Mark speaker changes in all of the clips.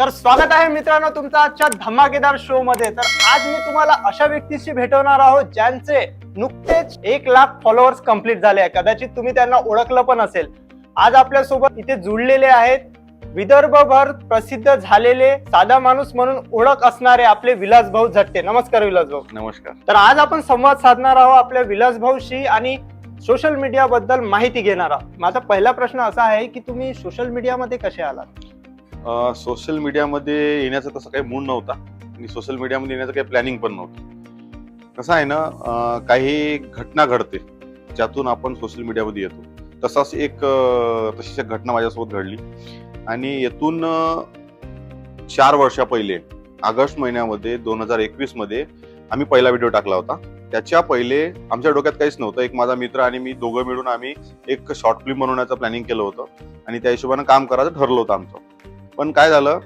Speaker 1: तर स्वागत आहे मित्रांनो तुमचं आजच्या धमाकेदार शो मध्ये. तर आज मी तुम्हाला अशा व्यक्तीशी भेटवणार आहोत ज्यांचे नुकतेच एक लाख फॉलोअर्स कंप्लीट झाले आहे कदाचित तुम्ही त्यांना ओळखलं पण असेल. आज आपल्यासोबत इथे जुळलेले आहेत विदर्भभर प्रसिद्ध झालेले साधा माणूस म्हणून ओळख असणारे आपले विलास भाऊ झट्टे नमस्कार विलास भाऊ
Speaker 2: नमस्कार.
Speaker 1: तर आज आपण संवाद साधणार आहोत आपल्या विलास भाऊशी आणि सोशल मीडिया बद्दल माहिती घेणार आहोत. माझा पहिला प्रश्न असा आहे की तुम्ही सोशल मीडियामध्ये कसे आलात?
Speaker 2: सोशल मीडियामध्ये येण्याचा तसं काही मूड नव्हता. आणि सोशल मीडियामध्ये येण्याचं काही प्लॅनिंग पण नव्हतं. कसं आहे ना काही घटना घडते ज्यातून आपण सोशल मीडियामध्ये येतो. तसाच एक तशीच एक घटना माझ्यासोबत घडली. आणि येथून चार वर्षा पहिले ऑगस्ट महिन्यामध्ये दोन हजार एकवीसमध्ये आम्ही पहिला व्हिडिओ टाकला होता. त्याच्या पहिले आमच्या डोक्यात काहीच नव्हतं. एक माझा मित्र आणि मी दोघं मिळून आम्ही एक शॉर्ट फिल्म बनवण्याचं प्लॅनिंग केलं होतं. आणि त्या हिशोबानं काम करायचं ठरलं होतं आमचं. पण काय झालं?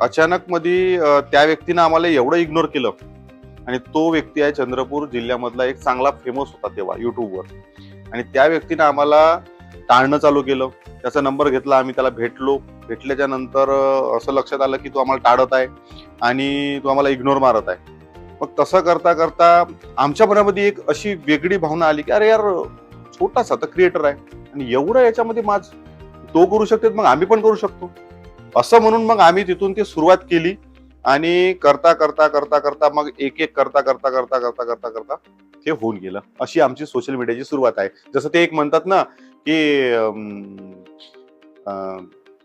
Speaker 2: अचानक मध्ये त्या व्यक्तीनं आम्हाला एवढं इग्नोर केलं. आणि तो व्यक्ती आहे चंद्रपूर जिल्ह्यामधला एक चांगला फेमस होता तेव्हा युट्यूबवर आणि त्या व्यक्तीनं आम्हाला टाळणं चालू केलं. त्याचा नंबर घेतला आम्ही त्याला भेटलो. भेटल्याच्या नंतर असं लक्षात आलं की तो आम्हाला टाळत आहे आणि तो आम्हाला इग्नोर मारत आहे. मग तसं करता करता आमच्या मनामध्ये एक अशी वेगळी भावना आली की अरे यार छोटासा तर क्रिएटर आहे. आणि एवढं याच्यामध्ये माझ तो करू शकते मग आम्ही पण करू शकतो. असं म्हणून मग आम्ही तिथून ती सुरुवात केली. आणि करता करता करता करता मग एक एक करता करता करता करता करता करता ते होऊन गेलं. अशी आमची सोशल मीडियाची सुरुवात आहे. जसं ते एक म्हणतात ना की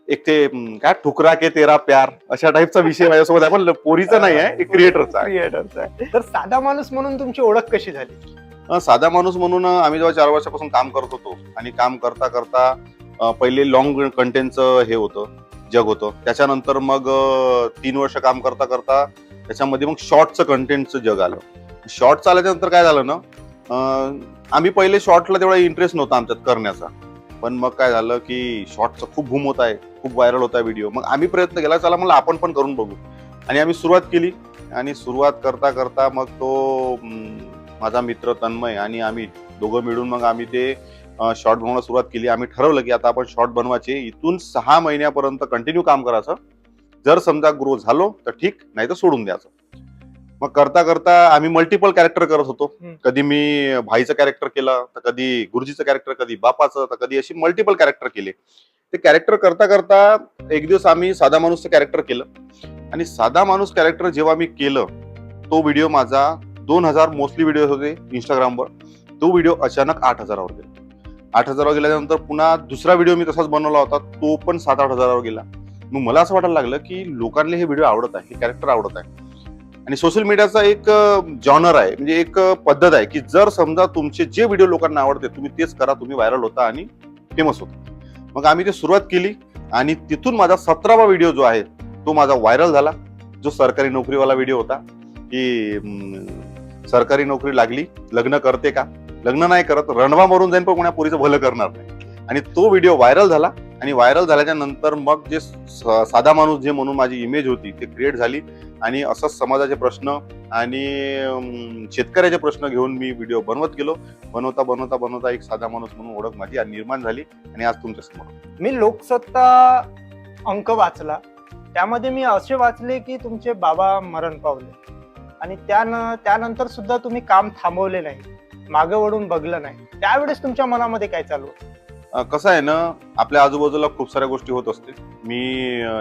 Speaker 2: एक ते काय ठुकरा के तेरा प्यार अशा टाईपचा विषय माझ्यासोबत आहे. पण पोरीचा नाही आहे एक क्रिएटरचा आहे.
Speaker 1: क्रिएटरचा आहे. तर साधा माणूस म्हणून तुमची ओळख कशी झाली?
Speaker 2: साधा माणूस म्हणून आम्ही जेव्हा चार वर्षापासून काम करत होतो आणि काम करता करता पहिले लॉंग कंटेंटचं हे होतं. जग होतं. त्याच्यानंतर मग तीन वर्ष काम करता करता त्याच्यामध्ये मग शॉर्टचं कंटेंटचं जग आलं. शॉर्ट आल्याच्यानंतर काय झालं ना आम्ही पहिले शॉर्टला तेवढा इंटरेस्ट नव्हता आमच्यात करण्याचा. पण मग काय झालं की शॉर्टचं खूप भूम होत आहे खूप व्हायरल होता आहे व्हिडिओ मग आम्ही प्रयत्न केला चला मला आपण पण करून बघू. आणि आम्ही सुरुवात केली. आणि सुरुवात करता करता मग तो माझा मित्र तन्मय आणि आम्ही दोघं मिळून मग आम्ही ते शॉर्ट बनवायला सुरुवात केली. आम्ही ठरवलं की आता आपण शॉर्ट बनवायचे. इथून सहा महिन्यापर्यंत कंटिन्यू काम करायचं. जर समजा ग्रो झालो तर ठीक. नाही तर सोडून द्यायचं. मग करता करता आम्ही मल्टिपल कॅरेक्टर करत होतो. कधी मी भाईचं कॅरेक्टर केलं तर कधी गुरुजीचं कॅरेक्टर कधी बापाचं तर कधी अशी मल्टिपल कॅरेक्टर केले. ते कॅरेक्टर करता करता एक दिवस आम्ही साधा माणूसचं कॅरेक्टर केलं. आणि साधा माणूस कॅरेक्टर जेव्हा मी केलं तो व्हिडिओ माझा दोन हजार मोस्टली व्हिडिओ होते इंस्टाग्रामवर तो व्हिडिओ अचानक आठ हजारावर गेला. आठ हजारावर गेल्यानंतर पुन्हा दुसरा व्हिडिओ मी तसाच बनवला होता तो पण सात आठ हजारावर गेला. मग मला असं वाटायला लागलं की लोकांना हे व्हिडिओ आवडत आहे हे कॅरेक्टर आवडत आहे. आणि सोशल मीडियाचा एक जॉनर आहे म्हणजे एक पद्धत आहे की जर समजा तुमचे जे व्हिडिओ लोकांना आवडते तुम्ही तेच करा तुम्ही व्हायरल होता आणि फेमस होता. मग आम्ही ते सुरुवात केली आणि तिथून माझा सतरावा व्हिडिओ जो आहे तो माझा व्हायरल झाला. जो सरकारी नोकरीवाला व्हिडिओ होता की सरकारी नोकरी लागली लग्न करते का? लग्न नाही करत रणवा मरून जाईन पण कोणा पुरीचं भलं करणार नाही. आणि तो व्हिडिओ व्हायरल झाला. आणि व्हायरल झाल्याच्यानंतर मग जे स- साधा माणूस जे म्हणून माझी इमेज होती ते क्रिएट झाली. आणि असंच समाजाचे प्रश्न आणि शेतकऱ्याचे प्रश्न घेऊन मी व्हिडिओ बनवत गेलो. बनवता बनवता बनवता एक साधा माणूस म्हणून ओळख माझी निर्माण झाली. आणि आज तुमच्यासमोर.
Speaker 1: मी लोकसत्ता अंक वाचला. त्यामध्ये मी असे वाचले की तुमचे बाबा मरण पावले. आणि त्यानं त्यानंतर सुद्धा तुम्ही काम थांबवले नाही. मागे वळून बघलं नाही. त्यावेळेस तुमच्या मनामध्ये काय चालू
Speaker 2: कसं आहे ना आपल्या आजूबाजूला खूप साऱ्या गोष्टी होत असते मी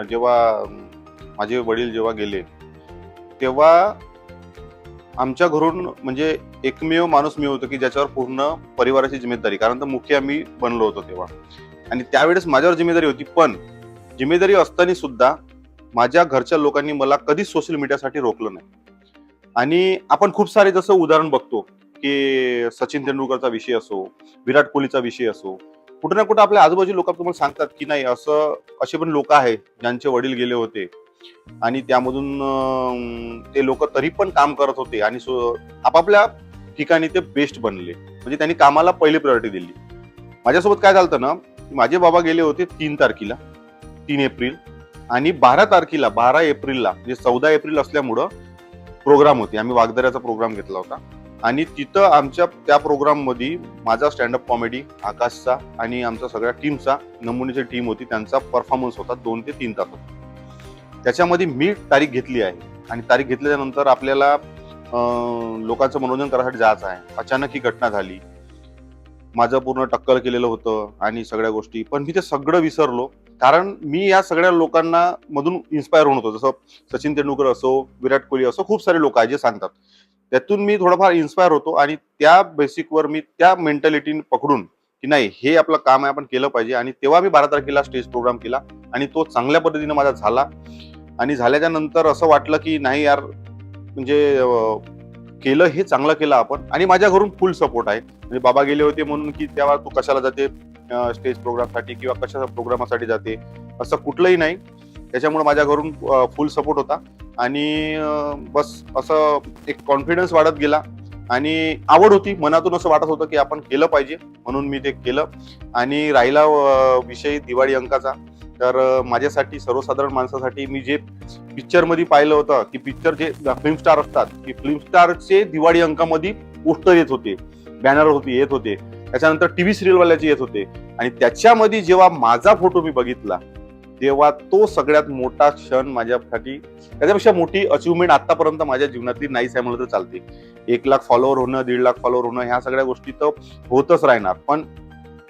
Speaker 2: जेव्हा माझे वडील जेव्हा गेले तेव्हा आमच्या घरून म्हणजे एकमेव माणूस मी होतो की ज्याच्यावर पूर्ण परिवाराची जिम्मेदारी कारण तर मुख्य आम्ही बनलो होतो तेव्हा. आणि त्यावेळेस माझ्यावर जिम्मेदारी होती पण जिम्मेदारी असताना सुद्धा माझ्या घरच्या लोकांनी मला कधीच सोशल मीडियासाठी रोखलं नाही. आणि आपण खूप सारे जसं उदाहरण बघतो की सचिन तेंडुलकरचा विषय असो विराट कोहलीचा विषय असो कुठे ना कुठे आपल्या आजूबाजू लोक तुम्हाला सांगतात की नाही असं असे पण लोक आहेत ज्यांचे वडील गेले होते. आणि त्यामधून ते लोक तरी पण काम करत होते आणि आपापल्या ठिकाणी ते बेस्ट बनले. म्हणजे त्यांनी कामाला पहिली प्रायोरिटी दिली. माझ्यासोबत काय झालं ना की माझे बाबा गेले होते तीन तारखेला तीन एप्रिल आणि बारा तारखेला बारा एप्रिलला म्हणजे चौदा एप्रिल असल्यामुळं प्रोग्राम होते. आम्ही वागदऱ्याचा प्रोग्राम घेतला होता. आणि तिथं आमच्या त्या प्रोग्राममध्ये माझा स्टँडअप कॉमेडी आकाशचा आणि आमच्या सगळ्या टीमचा नमुनेची टीम होती त्यांचा परफॉर्मन्स होता दोन ते तीन तास होता. त्याच्यामध्ये मी तारीख घेतली आहे आणि तारीख घेतल्यानंतर आपल्याला लोकांचं मनोरंजन करायसाठी जायचं आहे. अचानक ही घटना झाली. माझं पूर्ण टक्कल केलेलं होतं आणि सगळ्या गोष्टी. पण मी ते सगळं विसरलो. कारण मी या सगळ्या लोकांना मधून इन्स्पायर होऊन होतो. जसं सचिन तेंडुलकर असो विराट कोहली असो खूप सारे लोक आहे जे सांगतात. त्यातून मी थोडाफार इन्स्पायर होतो आणि त्या बेसिकवर मी त्या मेंटॅलिटी पकडून की नाही हे आपलं काम आहे आपण केलं पाहिजे. आणि तेव्हा मी बारा तारखेला स्टेज प्रोग्राम केला आणि तो चांगल्या पद्धतीने माझा झाला. आणि झाल्याच्यानंतर असं वाटलं की नाही यार म्हणजे केलं हे चांगलं केलं आपण. आणि माझ्या घरून फुल सपोर्ट आहे. म्हणजे बाबा गेले होते म्हणून की तेव्हा तू कशाला जाते स्टेज प्रोग्रामसाठी किंवा कशा प्रोग्रामासाठी जाते? असं कुठलंही नाही. त्याच्यामुळे माझ्या घरून फुल सपोर्ट होता. आणि बस असं एक कॉन्फिडन्स वाढत गेला. आणि आवड होती. मनातून असं वाटत होतं की आपण केलं पाहिजे म्हणून मी ते केलं. आणि राहिला विषय दिवाळी अंकाचा. तर माझ्यासाठी सर्वसाधारण माणसासाठी मी जे पिक्चरमध्ये पाहिलं होतं की पिक्चर जे फिल्म स्टार असतात की फिल्म स्टारचे दिवाळी अंकामध्ये पोस्टर येत होते. बॅनर होते येत होते. त्याच्यानंतर टी व्ही सिरियलवाल्याचे येत होते. आणि त्याच्यामध्ये जेव्हा माझा फोटो मी बघितला तेव्हा तो सगळ्यात मोठा क्षण माझ्यासाठी त्याच्यापेक्षा मोठी अचिव्हमेंट आतापर्यंत माझ्या जीवनातली नाहीच आहे म्हणलं तर चालते एक लाख फॉलोअर होणं दीड लाख फॉलोअर होणं ह्या सगळ्या गोष्टी तर होतच राहणार. पण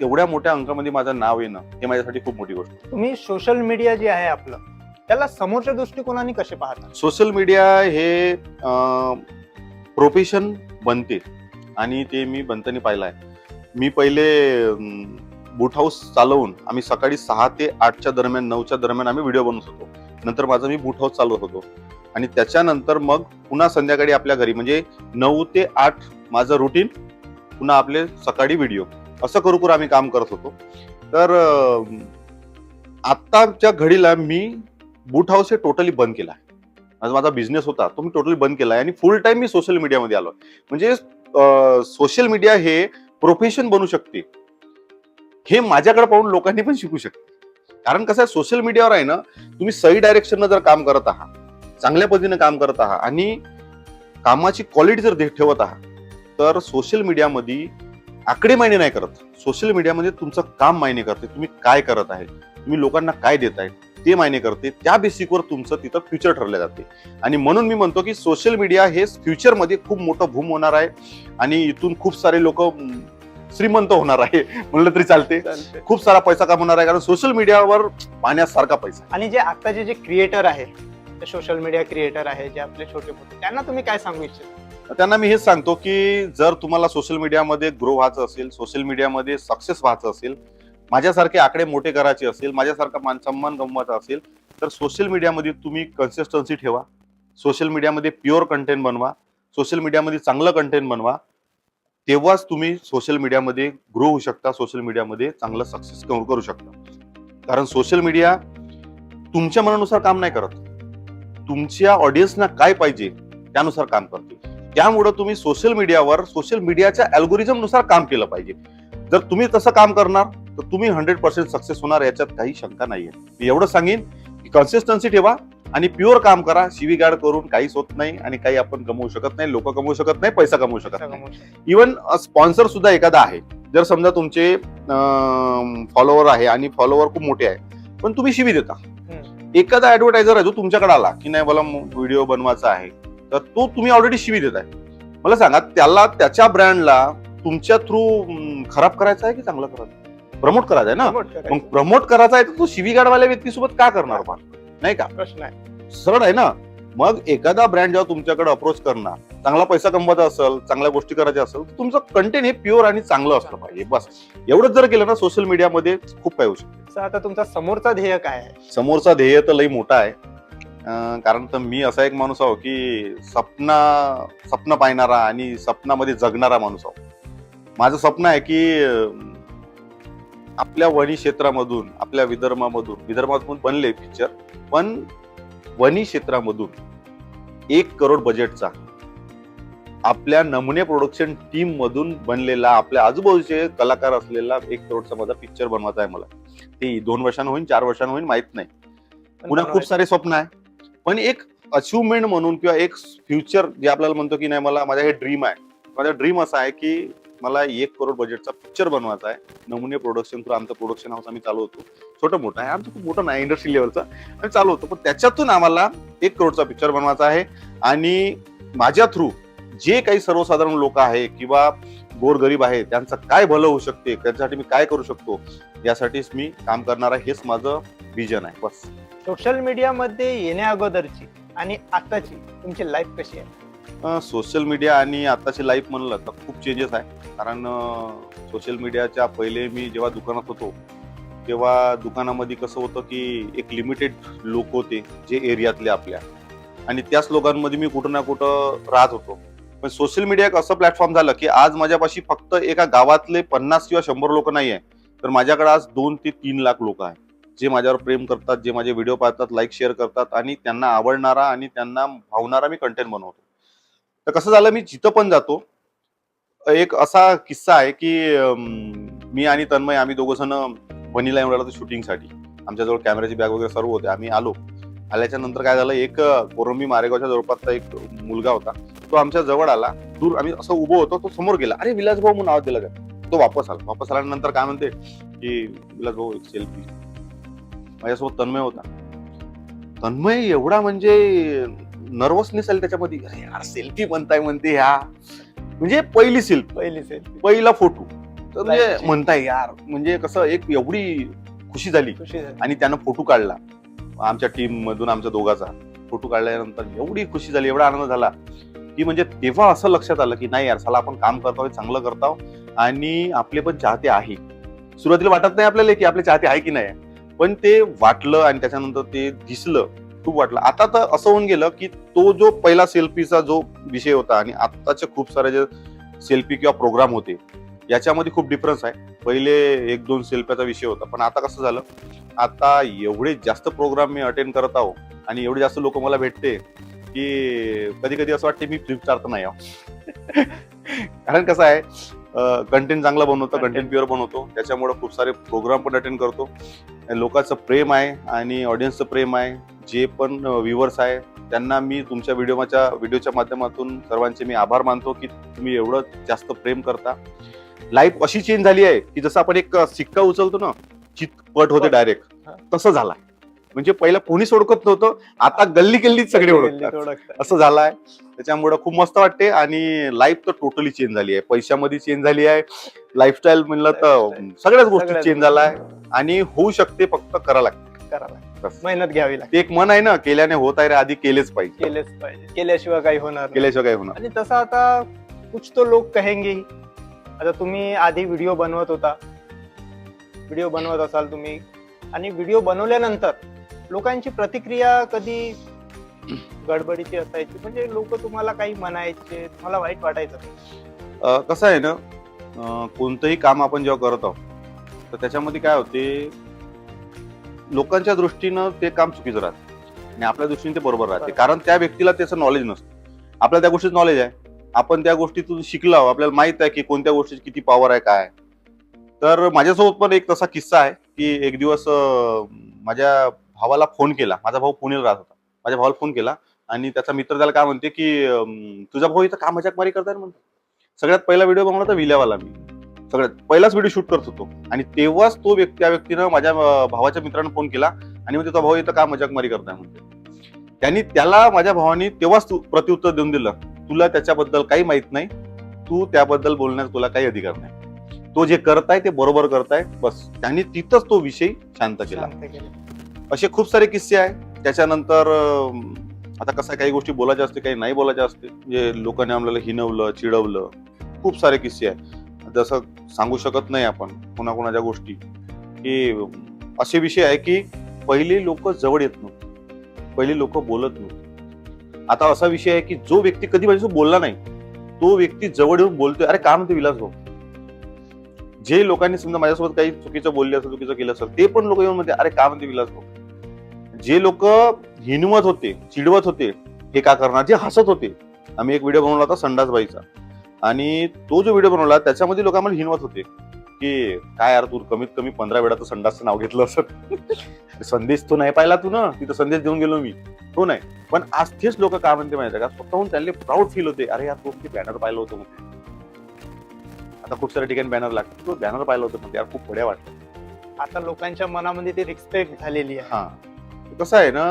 Speaker 2: एवढ्या मोठ्या अंकामध्ये माझं नाव येणं हे माझ्यासाठी खूप मोठी गोष्ट.
Speaker 1: तुम्ही सोशल मीडिया जे आहे आपलं त्याला समोरच्या दृष्टिकोनाने कसे पाहता?
Speaker 2: सोशल मीडिया हे प्रोफेशन बनते. आणि ते मी बनताना पाहिलं आहे. मी पहिले बूट हाऊस चालवून आम्ही सकाळी सहा ते आठच्या दरम्यान नऊच्या दरम्यान आम्ही व्हिडिओ बनवत होतो. नंतर माझं मी बूट हाऊस चालवत होतो. आणि त्याच्यानंतर मग पुन्हा संध्याकाळी आपल्या घरी म्हणजे नऊ ते आठ माझं रुटीन पुन्हा आपले सकाळी व्हिडिओ असं करू करू आम्ही काम करत होतो. तर आत्ताच्या घडीला मी बूट हाऊस हे टोटली बंद केला आहे. आज माझा बिझनेस होता तो मी टोटली बंद केला आहे. आणि फुल टाइम मी सोशल मीडियामध्ये आलो म्हणजे सोशल मीडिया हे प्रोफेशन बनू शकते. हे माझ्याकडे पाहून लोकांनी पण शिकू शकते. कारण कसं आहे सोशल मीडियावर आहे ना तुम्ही सही डायरेक्शननं जर काम करत आहात चांगल्या पद्धतीने काम करत आहात आणि कामाची क्वालिटी जर दे- ठेवत आहात तर सोशल मीडियामध्ये आकडे मायने नाही करत. सोशल मीडियामध्ये तुमचं काम मायने करते. तुम्ही काय करत आहे तुम्ही लोकांना काय देत आहे ते मायने करते. त्या बेसिकवर तुमचं तिथं फ्युचर ठरलं जाते. आणि म्हणून मी म्हणतो की सोशल मीडिया हे फ्युचरमध्ये खूप मोठं भूम होणार आहे. आणि इथून खूप सारे लोक श्रीमंत होणार आहे. म्हणलं तरी चालते. खूप सारा पैसा कमवणार आहे. कारण सोशल मीडियावर पाहण्यासारखा पैसा
Speaker 1: आणि जे आताचे जे क्रिएटर आहे सोशल मीडिया क्रिएटर आहे जे आपले छोटे मोठे त्यांना तुम्ही काय सांगू इच्छिता?
Speaker 2: त्यांना मी हेच सांगतो की जर तुम्हाला सोशल मीडियामध्ये ग्रो व्हायचं असेल सोशल मीडियामध्ये सक्सेस व्हायचं असेल माझ्यासारखे आकडे मोठे करायचे असेल माझ्यासारखा मान सन्मान गमवायचा असेल तर सोशल मीडियामध्ये तुम्ही कन्सिस्टन्सी ठेवा. सोशल मीडियामध्ये प्युअर कंटेंट बनवा. सोशल मीडियामध्ये चांगलं कंटेंट बनवा. तेव्हाच तुम्ही सोशल मीडियामध्ये ग्रो होऊ शकता सोशल मीडियामध्ये चांगलं सक्सेस करू शकता. कारण सोशल मीडिया तुमच्या मनानुसार काम नाही करत. तुमच्या ऑडियन्सना काय पाहिजे त्यानुसार काम करते. त्यामुळं तुम्ही सोशल मीडियावर सोशल मीडियाच्या अल्गोरिझमनुसार काम केलं पाहिजे. जर तुम्ही तसं काम करणार तर तुम्ही हंड्रेड पर्सेंट सक्सेस होणार याच्यात काही शंका नाहीये. मी एवढं सांगेन की कन्सिस्टन्सी ठेवा आणि प्युअर काम करा शिवीगाड करून काहीच होत नाही आणि काही आपण कमवू शकत नाही लोक कमवू शकत नाही पैसा कमवू शकत नाही. इवन स्पॉन्सर सुद्धा एखादा आहे. जर समजा तुमचे फॉलोअर आहे आणि फॉलोअर खूप मोठे आहे पण तुम्ही शिवी देता. एखादा ऍडव्हर्टायझर आहे जो तुमच्याकडे आला की नाही मला व्हिडिओ बनवायचा आहे तर तो तुम्ही ऑलरेडी शिवी देताय. मला सांगा त्याला त्याच्या ब्रँडला तुमच्या थ्रू खराब करायचा आहे की चांगलं करायचं प्रमोट करायचं आहे ना? मग प्रमोट करायचा आहे तर तो शिवीगाडवाल्या व्यक्तीसोबत का करणार बा? नाही का?
Speaker 1: प्रश्न आहे.
Speaker 2: सरळ आहे ना? मग एखादा ब्रँड जेव्हा तुमच्याकडे अप्रोच करणार चांगला पैसा कमवायचा असेल चांगल्या गोष्टी करायच्या असेल तर तुमचं कंटेंट हे प्युअर आणि चांगलं असलं पाहिजे. बस. एवढंच जर केलं ना सोशल मीडियामध्ये खूप काही होऊ शकतं.
Speaker 1: तर आता तुमचा समोरचा ध्येय काय आहे?
Speaker 2: समोरचा ध्येय तर लई मोठा आहे. कारण तर मी असा एक माणूस आहो की स्वप्ना स्वप्न पाहणारा आणि स्वप्नामध्ये जगणारा माणूस आहो. माझं स्वप्न आहे की आपल्या वणी क्षेत्रामधून आपल्या विदर्भामधून विदर्भातून बनले पिक्चर पण वणी क्षेत्रामधून एक करोड बजेटचा आपल्या नमुने प्रोडक्शन टीम मधून बनलेला आपल्या आजूबाजूचे कलाकार असलेला एक करोडचा माझा पिक्चर बनवायचा आहे मला. ते दोन वर्षांना होईल चार वर्षांना होईल माहीत नाही. पुन्हा खूप. सारे स्वप्न आहे. पण एक अचिव्हमेंट म्हणून किंवा एक फ्युचर जे आपल्याला म्हणतो की नाही मला माझा हे ड्रीम आहे. माझा ड्रीम असा आहे की मला एक करोड बजेटचा पिक्चर बनवायचा आहे. नमुने प्रोडक्शन थ्रू आमचं प्रोडक्शन हाऊस आम्ही चालवतो छोटं मोठं आहे. आमचं खूप मोठं नाही इंडस्ट्री लेवलचा आम्ही चालवतो पण त्याच्यातून आम्हाला एक करोडचा पिक्चर बनवायचा आहे. आणि माझ्या थ्रू जे काही सर्वसाधारण लोक आहे किंवा गोरगरीब आहे त्यांचं काय भलं होऊ शकते त्याच्यासाठी मी काय करू शकतो यासाठीच मी काम करणार आहे. हेच माझं विजन आहे. बस.
Speaker 1: सोशल मीडियामध्ये येण्या अगोदरची आणि आताची तुमची लाईफ कशी आहे?
Speaker 2: सोशल मीडिया आणि आताची लाईफ म्हणलं तर खूप चेंजेस आहे. कारण सोशल मीडियाच्या पहिले मी जेव्हा दुकानात होतो तेव्हा दुकानामध्ये कसं होतं की एक लिमिटेड लोक होते जे एरियातले आपल्या. आणि त्याच लोकांमध्ये मी कुठं ना कुठं राहत होतो. पण सोशल मीडिया एक असं प्लॅटफॉर्म झालं की आज माझ्यापाशी फक्त एका गावातले पन्नास किंवा शंभर लोक नाही आहे तर माझ्याकडे आज दोन ते तीन लाख लोक आहेत. जे माझ्यावर प्रेम करतात जे माझे व्हिडिओ पाहतात लाईक शेअर करतात आणि त्यांना आवडणारा आणि त्यांना भावणारा मी कंटेंट बनवतो. तर कसं झालं मी जिथं पण जातो एक असा किस्सा आहे की मी आणि तन्मय आम्ही दोघं जण बनीला येऊन राहिलो शूटिंगसाठी. आमच्याजवळ कॅमेऱ्याची बॅग वगैरे सर्व होते. आम्ही आलो. आल्याच्यानंतर काय झालं एक कोरंबी मारेगावच्या जवळपासचा एक मुलगा होता. तो आमच्या जवळ आला. दूर आम्ही असं उभं होतो तो समोर गेला. अरे विलास भाऊ म्हणून आवाज दिला का तो वापस आला. वापस आल्यानंतर काय म्हणते की विलास भाऊ एक सेल्फी माझ्यासोबत तन्मय होता. तन्मय एवढा म्हणजे नर्वसनेस आली त्याच्यामध्ये अरे यार सेल्फी म्हणताय म्हणते ह्या म्हणजे पहिली सेल्फी
Speaker 1: पहिली सेल्फी
Speaker 2: पहिला फोटो तर म्हणजे. म्हणताय यार म्हणजे कसं एक एवढी खुशी झाली.
Speaker 1: खुशी झाली.
Speaker 2: आणि त्यानं फोटो काढला. आमच्या टीम मधून आमच्या दोघाचा फोटो काढल्यानंतर एवढी खुशी झाली एवढा आनंद झाला की म्हणजे तेव्हा असं लक्षात आलं की नाही यार चला आपण काम करतो चांगलं करतो आणि आपले पण चाहते आहे. सुरुवातीला वाटत नाही आपल्याला की आपले चाहते आहे की नाही पण ते वाटलं आणि त्याच्यानंतर ते दिसलं. खूप वाटलं. आता तर असं होऊन गेलं की तो जो पहिला सेल्फीचा जो विषय होता आणि आत्ताचे खूप सारे जे सेल्फी किंवा प्रोग्राम होते याच्यामध्ये खूप डिफरन्स आहे. पहिले एक दोन सेल्फ्याचा विषय होता पण आता कसं झालं? आता एवढे जास्त प्रोग्राम मी अटेंड करत आहो आणि एवढे जास्त लोक मला भेटते की कधी कधी असं वाटते मी फ्लिपस्टार तर नाही आहो. कारण कसं आहे कंटेंट चांगला बनवतो. कंटेंट प्युअर बनवतो. त्याच्यामुळे खूप सारे प्रोग्राम पण अटेंड करतो. लोकांचं प्रेम आहे आणि ऑडियन्सचं प्रेम आहे. जे पण व्ह्युअर्स आहे त्यांना मी तुमच्या व्हिडिओच्या व्हिडिओच्या माध्यमातून सर्वांचे मी आभार मानतो की तुम्ही एवढं जास्त प्रेम करता. लाईफ अशी चेंज झाली आहे की जसं आपण एक सिक्का उचलतो ना चितपट होते. डायरेक्ट. तसं झालं म्हणजे पहिला कोणीच ओळखत नव्हतं आता गल्ली गल्लीत सगळे ओळखतात. असं झालं आहे त्याच्यामुळे खूप मस्त वाटते आणि लाईफ तर टोटली चेंज झाली आहे. पैशामध्ये चेंज झाली आहे. लाईफस्टाईल म्हणलं तर. सगळ्याच गोष्टी चेंज झाला आहे आणि होऊ शकते फक्त करा लागते.
Speaker 1: करावं. मेहनत घ्यावी लागते.
Speaker 2: एक मन आहे ना केल्याने होत आहे रे आधी केलेच पाहिजे.
Speaker 1: केलेच पाहिजे. केल्याशिवाय काही होणार नाही.
Speaker 2: केल्याशिवाय काय होणार
Speaker 1: आणि तसं आता कुछ तो लोक कहेंगे ही. आता तुम्ही आधी व्हिडिओ बनवत होता. व्हिडिओ बनवत असाल तुम्ही. आणि व्हिडिओ बनवल्यानंतर लोकांची प्रतिक्रिया कधी गडबडीची असायची? म्हणजे लोक तुम्हाला काही म्हणायचे तुम्हाला वाईट वाटायचं
Speaker 2: अं, कसं आहे ना अं, कोणतंही काम आपण जेव्हा करत आहोत तर त्याच्यामध्ये काय होते लोकांच्या दृष्टीनं ते काम चुकीचं राहते. आणि आपल्या दृष्टीने ते बरोबर राहते. कारण त्या व्यक्तीला त्याचं नॉलेज नसतं. आपल्याला त्या गोष्टीचं नॉलेज आहे. आपण त्या गोष्टीतून शिकलो आहोत. आपल्याला माहीत आहे की कोणत्या गोष्टीची किती पॉवर आहे काय तर माझ्यासोबत पण एक तसा किस्सा आहे की एक दिवस माझ्या भावाला फोन केला. माझा भाऊ पुण्याला राहत होता. माझ्या भावाला फोन केला. आणि त्याचा मित्र त्याला काय म्हणते की तुझा भाऊ इथं का मजाकमारी करताय? म्हणतो. सगळ्यात पहिला व्हिडिओ बनवला होता विल्यावाला मी. सगळ्यात पहिलाच व्हिडिओ शूट करत होतो. आणि तेव्हाच तो व्यक्ती त्या व्यक्तीनं माझ्या भावाच्या मित्रानं फोन केला आणि म्हणजे तो भाऊ इथं का मजाकमारी करताय? म्हणते. त्यांनी त्याला माझ्या भावानी तेव्हाच तू- प्रत्युत्तर देऊन दिलं तुला त्याच्याबद्दल काही माहीत नाही. तू त्याबद्दल बोलण्यास तुला काही अधिकार नाही. तो जे करताय ते बरोबर करताय बस. त्यांनी तिथंच तो विषय शांत केला. असे खूप सारे किस्से आहे. त्याच्यानंतर आता कसं काही गोष्टी बोलायच्या असते काही नाही बोलायच्या असते म्हणजे लोकांनी आम्हाला हिनवलं चिडवलं खूप सारे किस्से आहे. जसं सांगू शकत नाही आपण कोणाकोणाच्या गोष्टी की असे विषय आहे की पहिले लोक जवळ येत नव्हते. पहिले लोक बोलत नव्हते. आता असा विषय आहे की जो व्यक्ती कधी माझ्यासोबत बोलला नाही तो व्यक्ती जवळ येऊन बोलतोय. अरे काय म्हणते विलास भाऊ जे लोकांनी समजा माझ्यासोबत काही चुकीचं बोलले असेल चुकीचं केलं असेल ते पण लोक येऊन म्हणते अरे काय म्हणते विलास भाऊ जे लोक हिनवत होते चिडवत होते हे का करणार? जे हसत होते. आम्ही एक व्हिडिओ बनवला होता संडासबाईचा. आणि तो जो व्हिडिओ बनवला त्याच्यामध्ये लोक आम्हाला हिनवत होते की काय यार तू कमीत कमी पंधरा वेळा तर संडासचं नाव घेतलं असत संदेश तो नाही पाहिला तू ना तिथं संदेश देऊन गेलो मी. तो नाही. पण आज तेच लोक काय म्हणते माहिती का? स्वतःहून त्यांना प्राऊड फील होते. अरे यार तू बॅनर पाहिलं होतं म्हणते. आता खूप साऱ्या ठिकाणी बॅनर लागतात. तो बॅनर पाहिलं होतं पण यार खूप बढ्या वाटतं
Speaker 1: आता लोकांच्या मनामध्ये ती रिस्पेक्ट झालेली आहे.
Speaker 2: हा. कसं आहे ना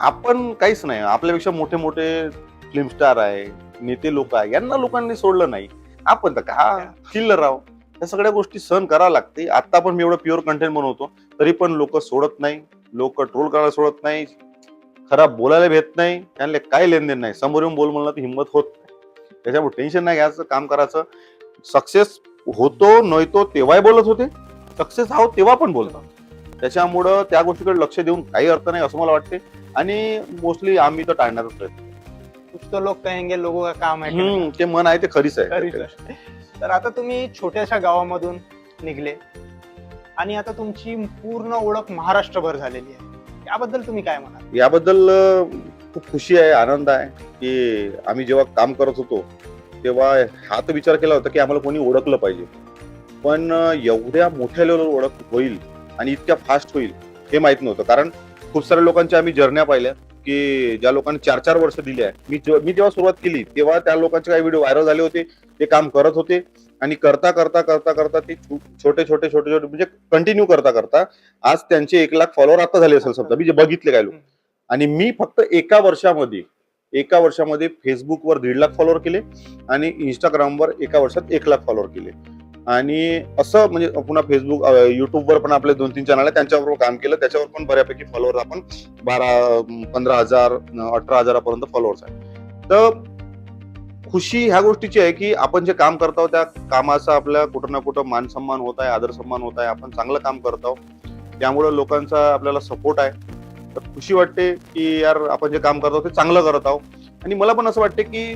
Speaker 2: आपण काहीच नाही. आपल्यापेक्षा मोठे मोठे फिल्म स्टार आहे नेते लोक आहे यांना लोकांनी सोडलं नाही. आपण तर का चिल्लर राव या सगळ्या गोष्टी सहन करावं लागते आता पण मी एवढं प्युअर कंटेंट बनवतो तरी पण लोक सोडत नाही. लोक ट्रोल करायला सोडत नाही. खराब बोलायला भेट नाही. त्यांना काय लेनदेन नाही. समोर येऊन बोल म्हणलं तर हिंमत होत नाही. त्याच्यामुळे टेन्शन नाही घ्यायचं काम करायचं. सक्सेस होतो नव्हतो तेव्हाही बोलत होते. सक्सेस आहोत तेव्हा पण बोलतात. त्याच्यामुळं त्या गोष्टीकडे लक्ष देऊन काही अर्थ नाही असं मला वाटते. आणि मोस्टली आम्ही तर टाळण्याचा प्रयत्न
Speaker 1: कुछ तो लोक कहेंगे लोगों का काम है
Speaker 2: हम्म, ते मन आहे ते खरीच
Speaker 1: खरीच
Speaker 2: आहे.
Speaker 1: आहे. तर आता तुम्ही छोट्याशा गावामधून निघले आणि आता तुमची पूर्ण ओळख महाराष्ट्रभर झालेली आहे. याबद्दल तुम्ही काय म्हणाल?
Speaker 2: याबद्दल अं, खूप खुशी आहे आनंद आहे की आम्ही जेव्हा काम करत होतो तेव्हा हा तर विचार केला होता की आम्हाला कोणी ओळखलं पाहिजे. पण अं, एवढ्या मोठ्या लेवलवर ओळख होईल आणि इतक्या फास्ट होईल हे माहीत नव्हतं. कारण खूप साऱ्या लोकांच्या आम्ही जर्न्या पाहिल्या की ज्या लोकांनी चार चार वर्ष दिली आहे. मी जेव्हा- मी जेव्हा सुरुवात केली तेव्हा त्या लोकांचे काही व्हिडिओ व्हायरल झाले होते ते काम करत होते. आणि करता करता करता करता ते छोटे छोटे छोटे छोटे म्हणजे कंटिन्यू करता करता आज त्यांचे एक लाख फॉलोअर आता झाले असेल समजा. मी जे बघितले काय लोक. आणि मी फक्त एका वर्षामध्ये एका वर्षामध्ये फेसबुकवर दीड लाख फॉलोअर केले आणि इंस्टाग्रामवर एका वर्षात एक लाख फॉलोअर केले. आणि असं म्हणजे पुन्हा फेसबुक युट्यूबवर पण आपले दोन तीन चॅनल आहे त्यांच्यावर काम केलं. त्याच्यावर पण बऱ्यापैकी फॉलोअर्स आपण बारा पंधरा हजार अठरा हजारापर्यंत फॉलोअर्स आहे तर खुशी ह्या गोष्टीची आहे की आपण जे काम करतो त्या कामाचा आपल्या कुठं ना कुठं मान सन्मान होत आहे आदर सन्मान होत आहे. आपण चांगलं काम करतो त्यामुळे लोकांचा आपल्याला सपोर्ट आहे. तर खुशी वाटते की यार आपण जे काम करतो ते चांगलं करत आहोत. आणि मला पण असं वाटते की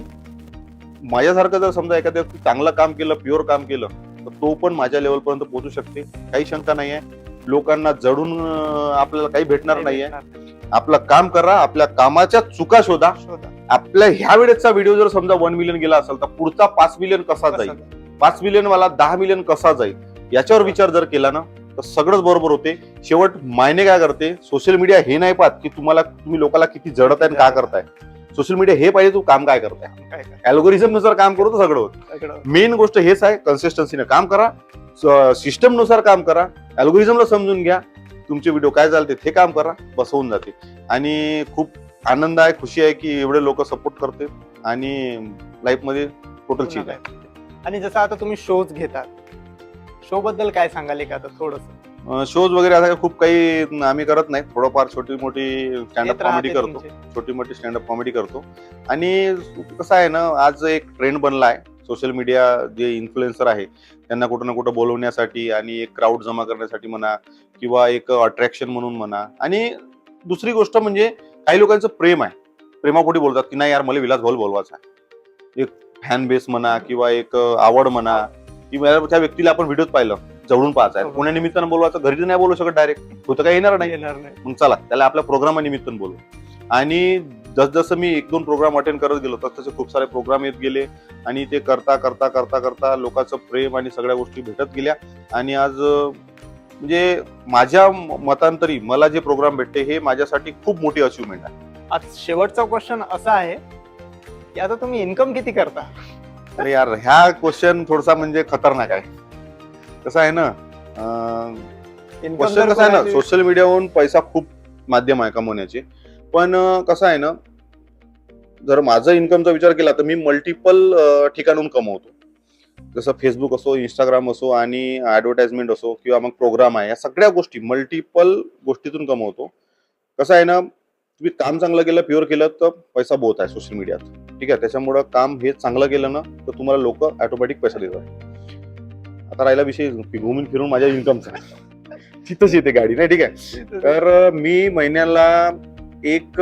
Speaker 2: माझ्यासारखं जर समजा एखाद्या चांगलं काम केलं प्युअर काम केलं तर तो पण माझ्या लेवल पर्यंत पोहोचू शकते. काही शंका नाही आहे लोकांना जडून आपल्याला काही भेटणार नाहीये. आपलं काम करा आपल्या कामाच्या चुका शोधा. आपल्या ह्या वेळेचा व्हिडिओ जर समजा वन मिलियन गेला असेल तर पुढचा पाच मिलियन कसा जाईल? पाच मिलियन वाला दहा मिलियन कसा जाईल? याच्यावर विचार जर केला ना तर सगळंच बरोबर होते. शेवट मायने काय करते? सोशल मीडिया हे नाही पाहत की तुम्हाला तुम्ही लोकांना किती जडत आहे आणि काय करताय. सोशल मीडिया हे पाहिजे तू काम काय करताय? अल्गोरिझमनुसार काम करू तर सगळं होतं. मेन गोष्ट हेच आहे कन्सिस्टन्सीने काम करा सिस्टमनुसार काम करा अल्गोरिझमला समजून घ्या तुमचे व्हिडिओ काय चालते ते काम करा बस होऊन जाते. आणि खूप आनंद आहे खुशी आहे की एवढे लोक सपोर्ट करते आणि लाईफमध्ये टोटल चीज आहे.
Speaker 1: आणि जसं आता तुम्ही शोज घेतात शो बद्दल काय सांगाल का आता थोडस?
Speaker 2: शोज वगैरे आता खूप काही आम्ही करत नाही. थोडंफार छोटी मोठी स्टँडअप कॉमेडी करतो. छोटी मोठी स्टँडअप कॉमेडी करतो. आणि कसं आहे ना आज एक ट्रेंड बनला आहे. सोशल मीडिया जे इन्फ्लुएन्सर आहे त्यांना कुठं ना कुठं बोलवण्यासाठी आणि एक क्राऊड जमा करण्यासाठी म्हणा किंवा एक अट्रॅक्शन म्हणून म्हणा. आणि दुसरी गोष्ट म्हणजे काही लोकांचं प्रेम आहे. प्रेमापोटी बोलतात की नाही यार मला विलास भाऊ बोलवायचा आहे. एक फॅन बेस म्हणा किंवा एक आवड म्हणा. किंवा त्या व्यक्तीला आपण व्हिडिओत पाहिलं. जवळून पाहायचं आहे.
Speaker 1: जवळून.
Speaker 2: पुण्या निमित्तानं बोलवायचं घरी तर नाही बोलू शकत डायरेक्ट होतं काही येणार नाही.
Speaker 1: येणार नाही.
Speaker 2: मग चला त्याला आपल्या प्रोग्रामानिमित्तानं बोलू. आणि जसजसं मी एक दोन प्रोग्राम अटेंड करत गेलो तस तसे खूप सारे प्रोग्राम येत गेले. आणि ते करता करता करता करता लोकांचं प्रेम आणि सगळ्या गोष्टी भेटत गेल्या. आणि आज म्हणजे माझ्या मतांतरी मला जे प्रोग्राम भेटते हे माझ्यासाठी खूप मोठी अचिव्हमेंट आहे.
Speaker 1: आज शेवटचा क्वेश्चन असा आहे की आता तुम्ही इन्कम किती करता?
Speaker 2: अरे यार ह्या क्वेश्चन थोडासा म्हणजे खतरनाक आहे. कसं आहे ना
Speaker 1: इन्कम
Speaker 2: क्वेश्चन कसं आहे ना सोशल मीडियावरून पैसा खूप माध्यम आहे कमवण्याचे. पण कसं आहे ना जर माझं इन्कमचा विचार केला तर मी मल्टिपल ठिकाणून कमवतो. जसं फेसबुक असो इंस्टाग्राम असो आणि ऍडव्हर्टाइजमेंट असो किंवा मग प्रोग्राम आहे या सगळ्या गोष्टी मल्टिपल गोष्टीतून कमवतो. कसं आहे ना तुम्ही काम चांगलं केलं प्युअर केलं तर पैसा बहुत आहे सोशल मीडियात ठीक आहे त्याच्यामुळं काम हे चांगलं केलं ना तर तुम्हाला लोक ऑटोमॅटिक पैसा देतात. आता राहिला विषय घुमून फिरून माझ्या इन्कमचा तिथंच येते गाडी नाही ठीक आहे? तर मी महिन्याला एक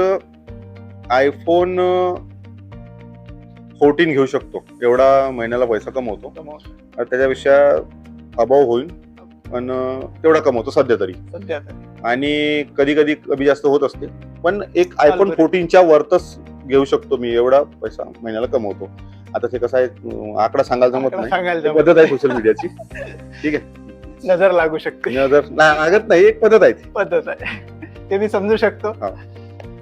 Speaker 2: आयफोन फोर्टीन घेऊ शकतो. एवढा महिन्याला पैसा कमवतो. त्याच्यापेक्षा अभाव होईल. पण तेवढा कमवतो सध्या तरी. आणि कधी कधी कमी जास्त होत असते. पण एक आयफोन. फोर्टीनच्या वरतच घेऊ शकतो मी एवढा पैसा महिन्याला कमवतो. आता ते कसं आहे आकडा सांगायला जमत
Speaker 1: सांगायला नाही
Speaker 2: पद्धत आहे सोशल मीडियाची ठीक आहे.
Speaker 1: नजर लागू शकते.
Speaker 2: नजर लागत नाही एक पद्धत आहे
Speaker 1: पद्धत आहे. ते मी समजू शकतो.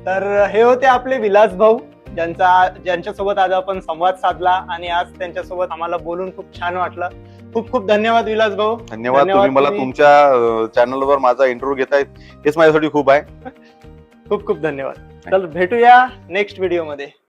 Speaker 1: तर हे होते आपले विलास भाऊ. ज्यांचा ज्यांच्यासोबत आज आपण संवाद साधला आणि आज त्यांच्यासोबत आम्हाला बोलून खूप छान वाटलं. खूप खूप धन्यवाद विलास भाऊ.
Speaker 2: धन्यवाद तुम्ही मला तुमच्या चॅनलवर माझा इंटरव्ह्यू घेतायत. हेच माझ्यासाठी खूप आहे.
Speaker 1: खूप खूप धन्यवाद. चल भेटूया नेक्स्ट व्हिडिओमध्ये.